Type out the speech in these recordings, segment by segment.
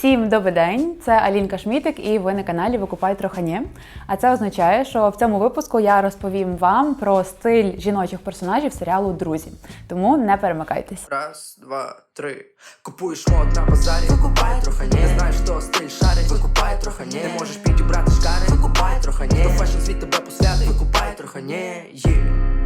Всім добрий день! Це Алінка Шмітик, і ви на каналі Викупай Трохані. А це означає, що в цьому випуску я розповім вам про стиль жіночих персонажів серіалу Друзі. Тому не перемикайтесь. Раз, два, три. Купуєш мод на базарі, викупай трохи не знаєш, що стиль шарить, викупай трохи не можеш підібрати шкари, викупай трохи не хто фешн світ тебе посвятить, викупай не є.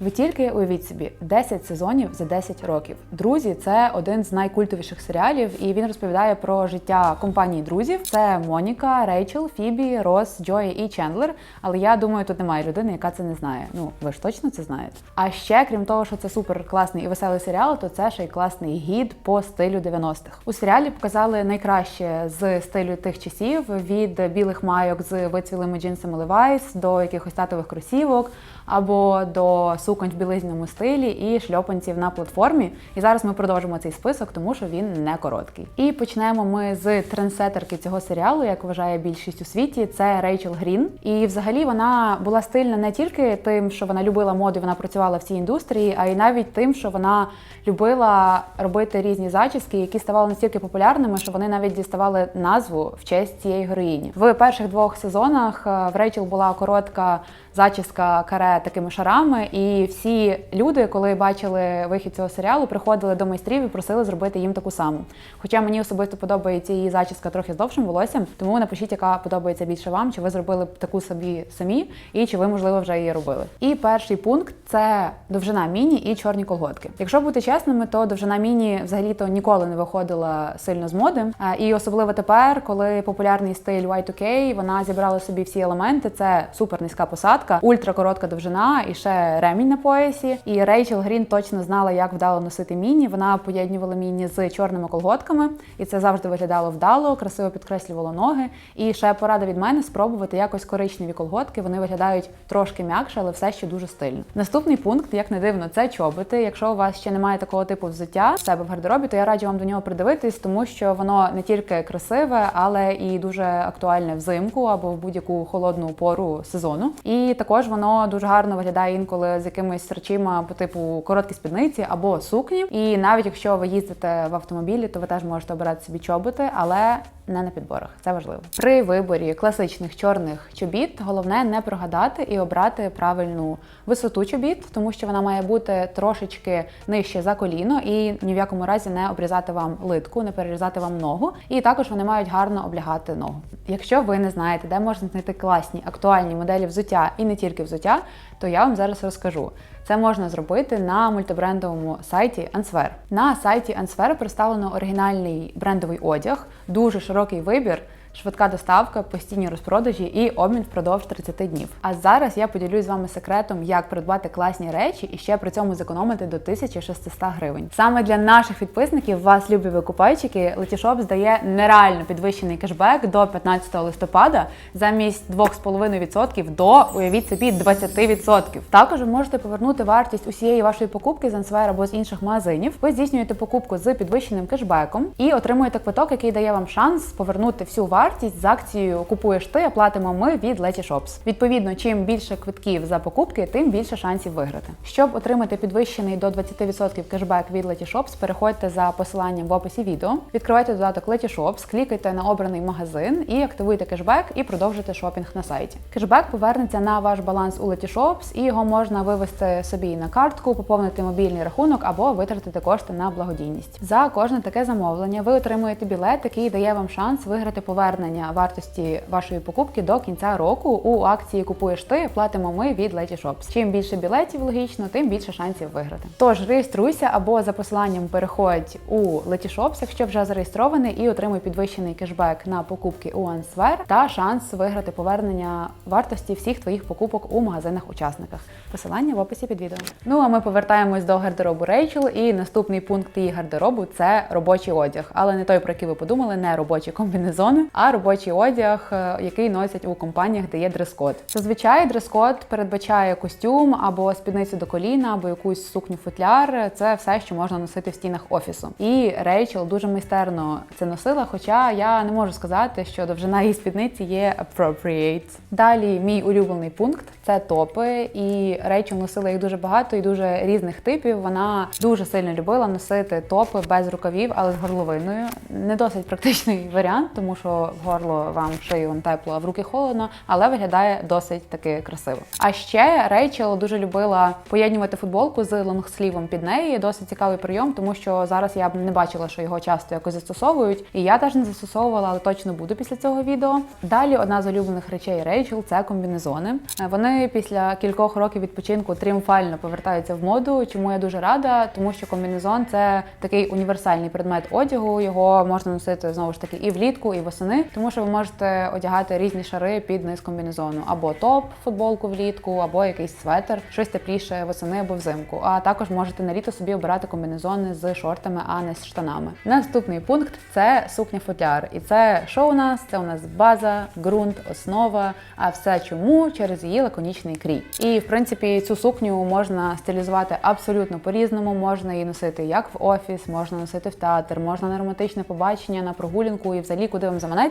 Ви тільки уявіть собі 10 сезонів за 10 років. Друзі, це один з найкультовіших серіалів, і він розповідає про життя компанії друзів. Це Моніка, Рейчел, Фібі, Рос, Джої і Чендлер. Але я думаю, тут немає людини, яка це не знає. Ну ви ж точно це знаєте. А ще, крім того, що це супер класний і веселий серіал, то це ще й класний гід по стилю 90-х. У серіалі показали найкраще з стилю тих часів: від білих майок з вицвілими джинсами Levi's до якихось татових кросівок або до суконь в білизняному стилі і шльопанців на платформі. І зараз ми продовжимо цей список, тому що він не короткий. І почнемо ми з трендсетерки цього серіалу, як вважає більшість у світі. Це Рейчел Грін. І взагалі вона була стильна не тільки тим, що вона любила моду, вона працювала в цій індустрії, а й навіть тим, що вона любила робити різні зачіски, які ставали настільки популярними, що вони навіть діставали назву в честь цієї героїні. В перших двох сезонах е, в Рейчел була коротка зачіска каре такими шарами, і всі люди, коли бачили вихід цього серіалу, приходили до майстрів і просили зробити їм таку саму. Хоча мені особисто подобається її зачіска трохи з довшим волоссям, тому напишіть, яка подобається більше вам, чи ви зробили таку собі самі, і чи ви, можливо, вже її робили. І перший пункт це довжина міні і чорні колготки. Якщо бути чесними, то довжина міні взагалі-то ніколи не виходила сильно з моди. І особливо тепер, коли популярний стиль Y2K, вона зібрала собі всі елементи. Це супер низька посадка, ультракоротка довжина і ще ремінь на поясі. І Рейчел Грін точно знала, як вдало носити міні. Вона поєднувала міні з чорними колготками, і це завжди виглядало вдало, красиво підкреслювало ноги. І ще порада від мене спробувати якось коричневі колготки. Вони виглядають трошки м'якше, але все ще дуже стильно. Наступний пункт, як не дивно, це чоботи. Якщо у вас ще немає такого типу взуття в себе в гардеробі, то я раджу вам до нього придивитись, тому що воно не тільки красиве, але і дуже актуальне взимку або в будь-яку холодну пору сезону. І також воно дуже гарно виглядає інколи з якимись речима по типу короткі спідниці або сукні. І навіть якщо ви їздите в автомобілі, то ви теж можете обирати собі чоботи, але не на підборах. Це важливо. При виборі класичних чорних чобіт головне не прогадати і обрати правильну висоту чобіт, тому що вона має бути трошечки нижче за коліно і ні в якому разі не обрізати вам литку, не перерізати вам ногу. І також вони мають гарно облягати ногу. Якщо ви не знаєте, де можна знайти класні актуальні моделі взуття і не тільки взуття, то я вам зараз розкажу. Це можна зробити на мультибрендовому сайті Answer. На сайті Answer представлено оригінальний брендовий одяг, дуже широкий вибір. Швидка доставка, постійні розпродажі і обмін впродовж 30 днів. А зараз я поділюсь з вами секретом, як придбати класні речі і ще при цьому зекономити до 1600 гривень. Саме для наших підписників, вас любі викупайчики, Letyshops здає нереально підвищений кешбек до 15 листопада замість 2,5% до уявіть собі 20%. Також ви можете повернути вартість усієї вашої покупки з Answer або з інших магазинів. Ви здійснюєте покупку з підвищеним кешбеком і отримуєте квиток, який дає вам шанс повернути всю вартість з акцією Купуєш ти, оплатимо ми від Letyshops. Відповідно, чим більше квитків за покупки, тим більше шансів виграти. Щоб отримати підвищений до 20% кешбек від Letyshops, переходьте за посиланням в описі відео, відкривайте додаток Letyshops, клікайте на обраний магазин і активуйте кешбек і продовжуйте шопінг на сайті. Кешбек повернеться на ваш баланс у Letyshops і його можна вивести собі на картку, поповнити мобільний рахунок або витратити кошти на благодійність. За кожне таке замовлення ви отримуєте білет, який дає вам шанс виграти повернення вартості вашої покупки до кінця року у акції Купуєш ти, платимо ми від Letyshops. Чим більше білетів, логічно, тим більше шансів виграти. Тож реєструйся або за посиланням переходь у Letyshops, якщо вже зареєстрований, і отримуй підвищений кешбек на покупки у Answer та шанс виграти повернення вартості всіх твоїх покупок у магазинах-учасниках. Посилання в описі під відео. Ну а ми повертаємось до гардеробу Рейчел, і наступний пункт її гардеробу це робочий одяг, але не той, про який ви подумали, не робочі комбінезони, а робочий одяг, е, який носять у компаніях, де є дрес-код. Зазвичай дрес-код передбачає костюм або спідницю до коліна, або якусь сукню футляр. Це все, що можна носити в стінах офісу. І Рейчел дуже майстерно це носила. Хоча я не можу сказати, що довжина її спідниці є appropriate. Далі мій улюблений пункт це топи. І Рейчел носила їх дуже багато і дуже різних типів. Вона дуже сильно любила носити топи без рукавів, але з горловиною. Не досить практичний варіант, тому що в горло вам шию вам тепло, а в руки холодно, але виглядає досить таки красиво. А ще Рейчел дуже любила поєднувати футболку з лонгслівом під неї. Досить цікавий прийом, тому що зараз я б не бачила, що його часто якось застосовують. І я теж не застосовувала, але точно буду після цього відео. Далі одна з улюблених речей Рейчел це комбінезони. Вони після кількох років відпочинку тріумфально повертаються в моду. Чому я дуже рада? Тому що комбінезон це такий універсальний предмет одягу. Його можна носити знову ж таки і влітку, і восени, тому що ви можете одягати різні шари під низ комбінезону, або топ, футболку влітку, або якийсь светр, щось тепліше восени або взимку. А також можете на літо собі обирати комбінезони з шортами, а не з штанами. Наступний пункт це сукня футляр. І це що у нас? Це у нас база, ґрунт, основа. А все чому через її лаконічний крій. І в принципі цю сукню можна стилізувати абсолютно по-різному. Можна її носити як в офіс, можна носити в театр, можна на романтичне побачення, на прогулянку і взагалі куди вам заманеться.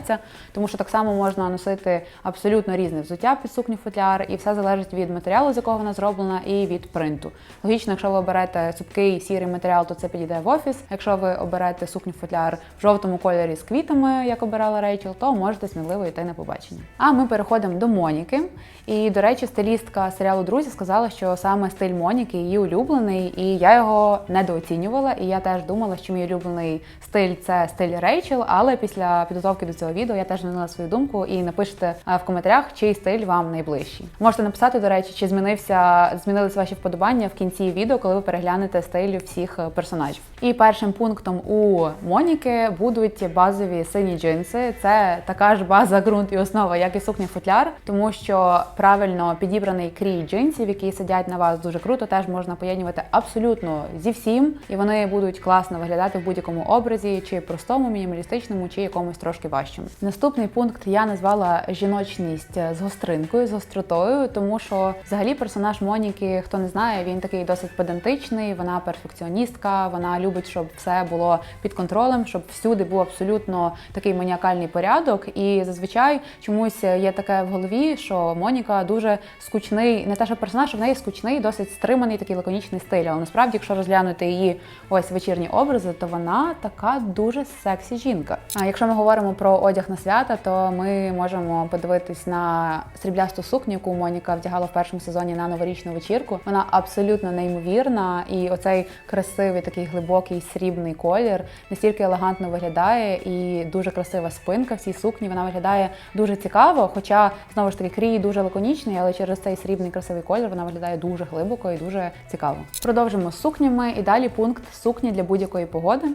Тому що так само можна носити абсолютно різне взуття під сукню футляр, і все залежить від матеріалу, з якого вона зроблена, і від принту. Логічно, якщо ви оберете цупкий сірий матеріал, то це підійде в офіс. Якщо ви оберете сукню футляр в жовтому кольорі з квітами, як обирала Рейчел, то можете сміливо йти на побачення. А ми переходимо до Моніки. І до речі, стилістка серіалу Друзі сказала, що саме стиль Моніки її улюблений, і я його недооцінювала. І я теж думала, що мій улюблений стиль це стиль Рейчел. Але після підготовки до цього відео я теж змінила свою думку і напишете е, в коментарях, чий стиль вам найближчий. Можете написати, до речі, чи змінився змінились ваші вподобання в кінці відео, коли ви переглянете стиль всіх е, персонажів. І першим пунктом у Моніки будуть базові сині джинси. Це така ж база, ґрунт і основа, як і сукня футляр, тому що правильно підібраний крій джинсів, які сидять на вас дуже круто, теж можна поєднувати абсолютно зі всім, і вони будуть класно виглядати в будь-якому образі, чи простому, мінімалістичному, чи якомусь трошки важчому. Наступний пункт я назвала жіночність з гостринкою, з гостротою, тому що взагалі персонаж Моніки, хто не знає, він такий досить педантичний. Вона перфекціоністка, вона любить, щоб все було під контролем, щоб всюди був абсолютно такий маніакальний порядок. І зазвичай чомусь є таке в голові, що Моніка дуже скучний, не те, що персонаж, в неї скучний, досить стриманий такий лаконічний стиль. Але насправді, якщо розглянути її ось вечірні образи, то вона така дуже сексі жінка. А якщо ми говоримо про одяг на свята, то ми можемо подивитись на сріблясту сукню, яку Моніка вдягала в першому сезоні на новорічну вечірку. Вона абсолютно неймовірна, і оцей красивий такий глибокий срібний колір настільки елегантно виглядає і дуже красива спинка в цій сукні. Вона виглядає дуже цікаво, хоча знову ж таки крій дуже лаконічний, але через цей срібний красивий колір вона виглядає дуже глибоко і дуже цікаво. Продовжимо з сукнями і далі пункт сукні для будь-якої погоди.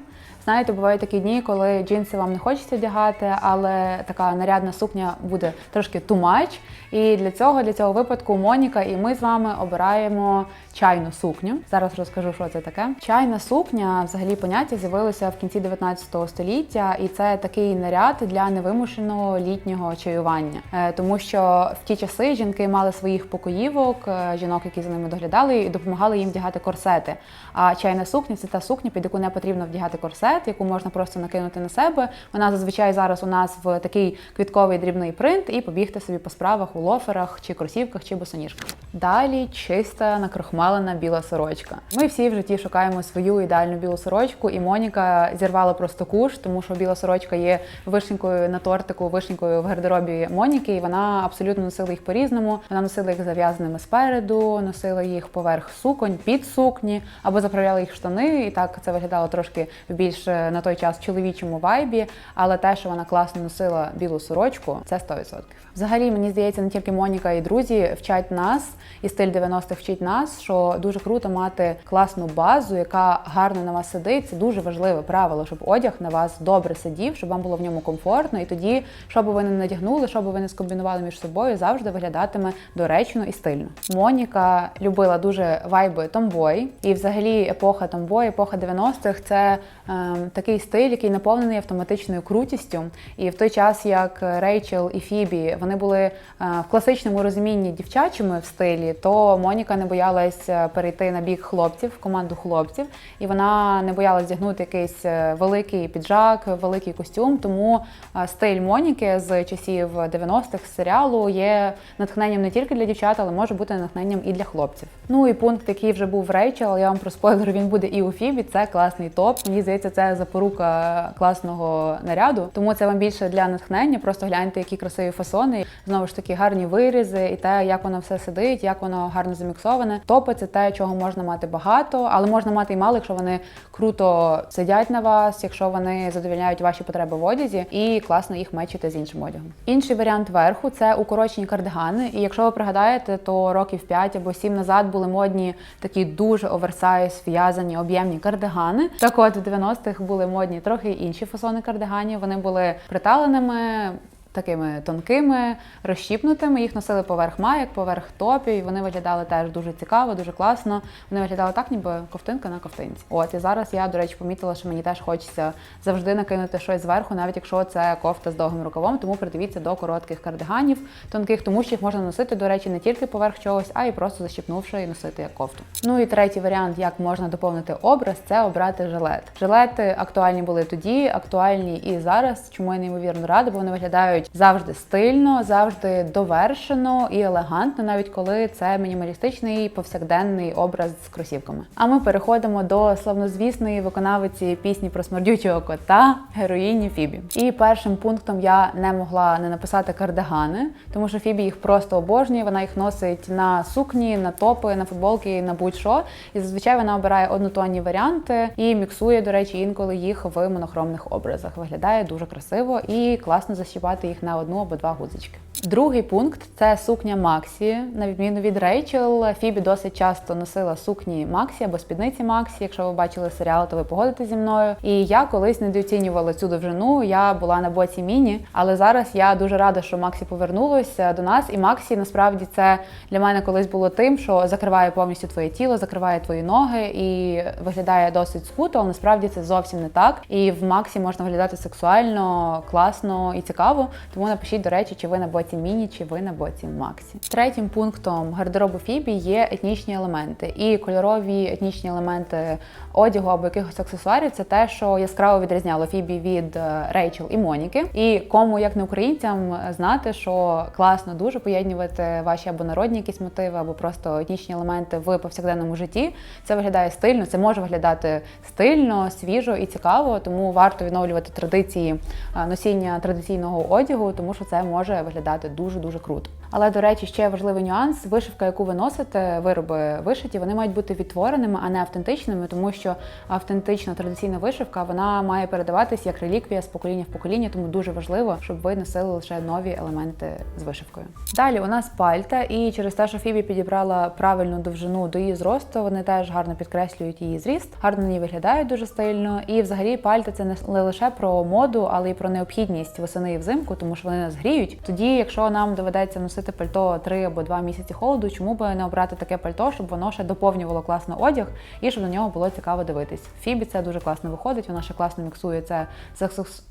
Знаєте, бувають такі дні, коли джинси вам не хочеться вдягати, але така нарядна сукня буде трошки too much. І для цього, для цього випадку, Моніка і ми з вами обираємо чайну сукню. Зараз розкажу, що це таке. Чайна сукня, взагалі, поняття з'явилося в кінці 19 століття, і це такий наряд для невимушеного літнього чаювання, Е, тому що в ті часи жінки мали своїх покоївок, е, жінок, які за ними доглядали, і допомагали їм вдягати корсети. А чайна сукня це та сукня, під яку не потрібно вдягати корсет, яку можна просто накинути на себе. Вона зазвичай зараз у нас в такий квітковий дрібний принт і побігти собі по справах у лоферах, чи кросівках, чи босоніжках. Далі чиста накрохмалена біла сорочка. Ми всі в житті шукаємо свою ідеальну білу сорочку, і Моніка зірвала просто куш, тому що біла сорочка є вишенькою на тортику, вишенькою в гардеробі Моніки, і вона абсолютно носила їх по-різному. Вона носила їх зав'язаними спереду, носила їх поверх суконь, під сукні, або заправляла їх штани, і так це виглядало трошки в більш е, на той час чоловічому вайбі. Але те, що вона класно носила білу сорочку, це 100%. Взагалі, мені здається, не тільки Моніка і друзі вчать нас і стиль 90-х вчить нас, що дуже круто мати класну базу, яка гарно на вас сидить. Це дуже важливе правило, щоб одяг на вас добре сидів, щоб вам було в ньому комфортно. І тоді, що би ви не надягнули, що би ви не скомбінували між собою, завжди виглядатиме доречно і стильно. Моніка любила дуже вайби томбой, і взагалі епоха томбой, епоха 90-х – це ем, такий стиль, який наповнений автоматичною крутістю. І в той час, як Рейчел і Фібі вони були е, в класичному розумінні дівчачими в стилі, то Моніка не боялась е, перейти на бік хлопців, в команду хлопців, і вона не боялась вдягнути якийсь е, великий піджак, великий костюм. Тому е, стиль Моніки з часів 90-х з серіалу є натхненням не тільки для дівчат, але може бути натхненням і для хлопців. Ну і пункт, який вже був в Рейчел, я вам про спойлер, він буде і у Фібі. Це класний топ. Мені здається, це запорука класного наряду. Тому це вам більше для натхнення. Просто гляньте, які красиві фасони. Знову ж таки, гарні вирізи, і те, як воно все сидить, як воно гарно заміксоване. Топи це те, чого можна мати багато, але можна мати і мало, якщо вони круто сидять на вас, якщо вони задовільняють ваші потреби в одязі, і класно їх мечити з іншим одягом. Інший варіант верху це укорочені кардигани. І якщо ви пригадаєте, то років 5 або 7 назад були модні такі дуже оверсайз, в'язані, об'ємні кардигани. Так от в 90-х були модні трохи інші фасони кардиганів. Вони були приталеними. Такими тонкими, розщіпнутими. Їх носили поверх майок, поверх топів. Вони виглядали теж дуже цікаво, дуже класно. Вони виглядали так, ніби ковтинка на ковтинці. От і зараз я, до речі, помітила, що мені теж хочеться завжди накинути щось зверху, навіть якщо це кофта з довгим рукавом. Тому придивіться до коротких кардиганів тонких, тому що їх можна носити, до речі, не тільки поверх чогось, а й просто защіпнувши і носити як кофту. Ну і третій варіант, як можна доповнити образ, це обрати жилет. Жилети актуальні були тоді, актуальні і зараз. Чому я неймовірно рада, бо вони виглядають завжди стильно, завжди довершено і елегантно, навіть коли це мінімалістичний повсякденний образ з кросівками. А ми переходимо до славнозвісної виконавиці пісні про смердючого кота, героїні Фібі. І першим пунктом я не могла не написати кардигани, тому що Фібі їх просто обожнює. Вона їх носить на сукні, на топи, на футболки, на будь-що. І зазвичай вона обирає однотонні варіанти і міксує, до речі, інколи їх в монохромних образах. Виглядає дуже красиво і класно защіпати їх на одну або два гудзички. Другий пункт це сукня Максі. На відміну від Рейчел, Фібі досить часто носила сукні Максі або спідниці Максі. Якщо ви бачили серіал, то ви погодитесь зі мною. І я колись недооцінювала цю довжину. Я була на боці міні, але зараз я дуже рада, що Максі повернулося до нас. І Максі насправді це для мене колись було тим, що закриває повністю твоє тіло, закриває твої ноги і виглядає досить скуто, але насправді це зовсім не так. І в Максі можна виглядати сексуально, класно і цікаво. Тому напишіть, до речі, чи ви на боці міні, чи ви на боці Максі. Третім пунктом гардеробу Фібі є етнічні елементи. І кольорові етнічні елементи одягу або якихось аксесуарів це те, що яскраво відрізняло Фібі від е, Рейчел і Моніки. І кому, як не українцям, знати, що класно дуже поєднувати ваші або народні якісь мотиви, або просто етнічні елементи в повсякденному житті. Це виглядає стильно, це може виглядати стильно, свіжо і цікаво, тому варто відновлювати традиції е, носіння традиційного одягу, тому що це може виглядати дуже дуже круто. Але до речі, ще важливий нюанс: вишивка, яку ви носите, вироби вишиті, вони мають бути відтвореними, а не автентичними, тому що автентична традиційна вишивка вона має передаватись як реліквія з покоління в покоління, тому дуже важливо, щоб ви носили лише нові елементи з вишивкою. Далі у нас пальта, і через те, що Фібі підібрала правильну довжину до її зросту, вони теж гарно підкреслюють її зріст, гарно на ній виглядають дуже стильно. І взагалі пальта це не лише про моду, але й про необхідність восени і взимку, тому що вони нас гріють. Тоді, якщо нам доведеться носити пальто 3 або 2 місяці холоду, чому би не обрати таке пальто, щоб воно ще доповнювало класно одяг і щоб на нього було цікаво дивитись. Фібі це дуже класно виходить, вона ще класно міксує це з аксес-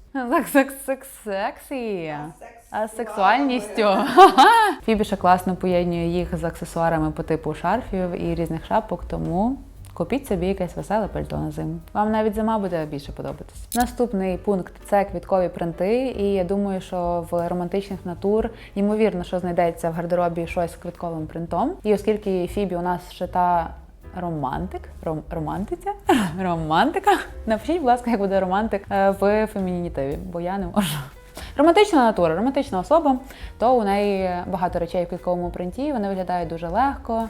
сексі. А сексуальністю. Фібі ще класно поєднує їх з аксесуарами по типу шарфів і різних шапок, тому Купіть собі якесь веселе пальто на зиму. Вам навіть зима буде більше подобатись. Наступний пункт це квіткові принти. І я думаю, що в романтичних натур ймовірно, що знайдеться в гардеробі щось з квітковим принтом. І оскільки Фібі у нас ще та романтик, ром, романтиця, романтика. Напишіть, будь ласка, як буде романтик е, в фемінітиві, бо я не можу. Романтична натура, романтична особа, то у неї багато речей в квітковому принті. Вони виглядають дуже легко,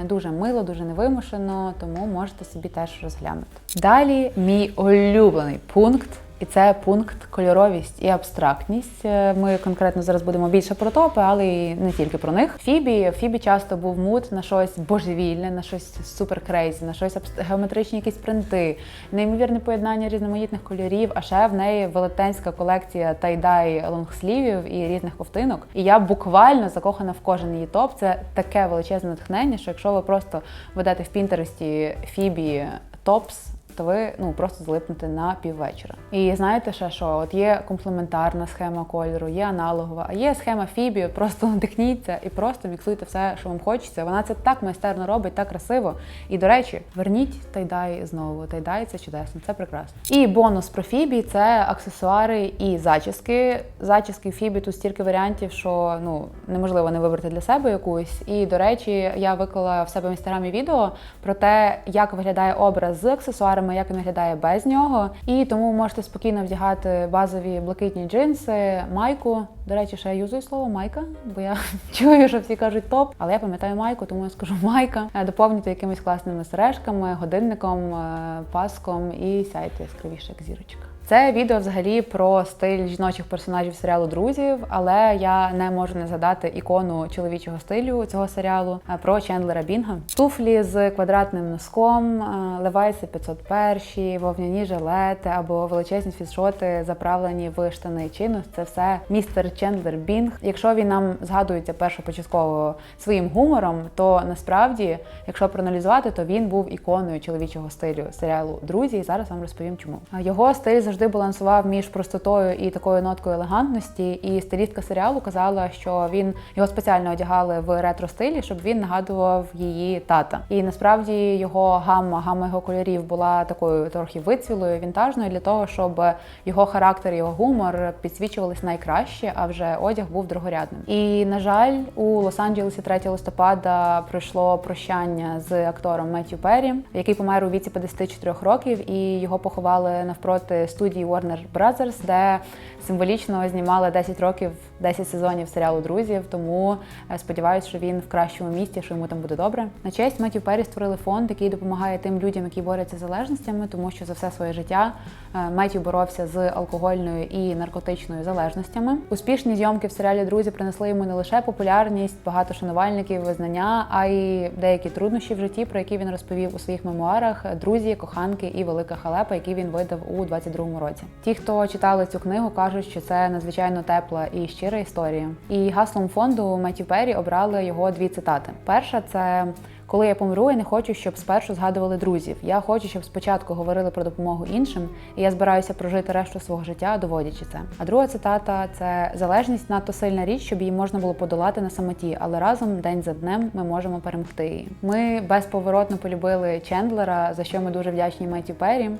е, дуже мило, дуже невимушено, тому можете собі теж розглянути. Далі мій улюблений пункт І це пункт кольоровість і абстрактність. Е, Ми конкретно зараз будемо більше про топи, але і не тільки про них. Фібі Фібі часто був мут на щось божевільне, на щось супер на щось геометричні якісь принти, неймовірне поєднання різноманітних кольорів. А ще в неї велетенська колекція тайдай лонгслівів і різних ковтинок. І я буквально закохана в кожен її топ. Це таке величезне натхнення, що якщо ви просто ведете в Пінтересті Фібі топс. То ви ну просто залипнете на піввечора. І знаєте ще що? От є комплементарна схема кольору, є аналогова, а є схема Фібі. Просто надихніться і просто міксуйте все, що вам хочеться. Вона це так майстерно робить, так красиво. І до речі, верніть тайдай знову. Тайдай це чудесно, це прекрасно. І бонус про Фібі це аксесуари і зачіски. Зачіски Фібі тут стільки варіантів, що ну неможливо не вибрати для себе якусь. І до речі, я виклала в себе в інстаграмі відео про те, як виглядає образ з аксесуарами, як він виглядає без нього. І тому можете спокійно вдягати базові блакитні джинси, майку. До речі, ще я юзую слово майка, бо я чую, що всі кажуть топ, але я пам'ятаю майку, тому я скажу майка. Е, Доповнюйте якимись класними сережками, годинником, е, паском і сяйте яскравіше, як зірочка. Це відео взагалі про стиль жіночих персонажів серіалу Друзів, але я не можу не згадати ікону чоловічого стилю цього серіалу е, про Чендлера Бінга. Туфлі з квадратним носком, е, Левайси 501, вовняні жилети або величезні фішоти, заправлені в штани чину. Це все містер Чендлер Бінг. Якщо він нам згадується першопочатково своїм гумором, то насправді, якщо проаналізувати, то він був іконою чоловічого стилю серіалу Друзі. І зараз вам розповім чому. Його стиль завжди балансував між простотою і такою ноткою елегантності. І стилістка серіалу казала, що він його спеціально одягали в ретро стилі, щоб він нагадував її тата. І насправді його гамма, гамма його кольорів була такою трохи вицвілою, вінтажною для того, щоб його характер, його гумор підсвічувались найкраще, а вже одяг був другорядним. І на жаль, у Лос-Анджелесі 3 листопада пройшло прощання з актором Меттю Перрі, який помер у віці 54 років, і його поховали навпроти студії Warner Brothers, де символічно знімали 10 років, 10 сезонів серіалу Друзів. Тому е, сподіваюся, що він в кращому місці, що йому там буде добре. На честь Меттю Перрі створили фонд, який допомагає тим людям, які борються з залежностями, тому що за все своє життя е, Меттю боровся з алкогольною і наркотичною залежностями. Успішні зйомки в серіалі Друзі принесли йому не лише популярність, багато шанувальників, визнання, а й деякі труднощі в житті, про які він розповів у своїх мемуарах Друзі, коханки і велика халепа, які він видав у 22-му році. Ті, хто читали цю книгу, кажуть, що це надзвичайно тепла і щира історія. І гаслом фонду Меттю Перрі обрали його дві цитати. Перша це. Коли я помру, я не хочу, щоб спершу згадували друзів. Я хочу, щоб спочатку говорили про допомогу іншим, і я збираюся прожити решту свого життя, доводячи це. А друга цитата це залежність надто сильна річ, щоб її можна було подолати на самоті, але разом день за днем ми можемо перемогти її. Ми безповоротно полюбили Чендлера, за що ми дуже вдячні Меттю Перрі.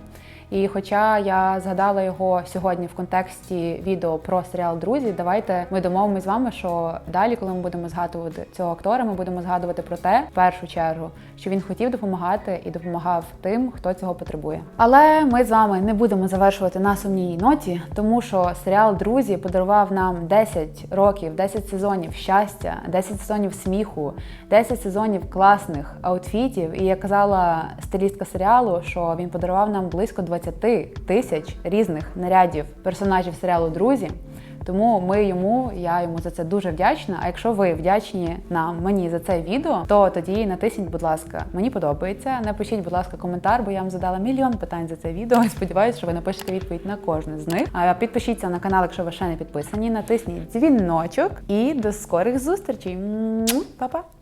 І хоча я згадала його сьогодні в контексті відео про серіал Друзі, давайте ми домовимося з вами, що далі, коли ми будемо згадувати цього актора, ми будемо згадувати про те, в першу чергу, що він хотів допомагати і допомагав тим, хто цього потребує. Але ми з вами не будемо завершувати на сумній ноті, тому що серіал Друзі подарував нам 10 років, 10 сезонів щастя, 10 сезонів сміху, 10 сезонів класних аутфітів. І я казала стилістка серіалу, що він подарував нам близько 20 тисяч різних нарядів персонажів серіалу Друзі. Тому ми йому, я йому за це дуже вдячна. А якщо ви вдячні нам мені за це відео, то тоді натисніть, будь ласка, мені подобається. Напишіть, будь ласка, коментар, бо я вам задала мільйон питань за це відео. І сподіваюся, що ви напишете відповідь на кожне з них. А підпишіться на канал, якщо ви ще не підписані. Натисніть дзвіночок і до скорих зустрічей. Па-па!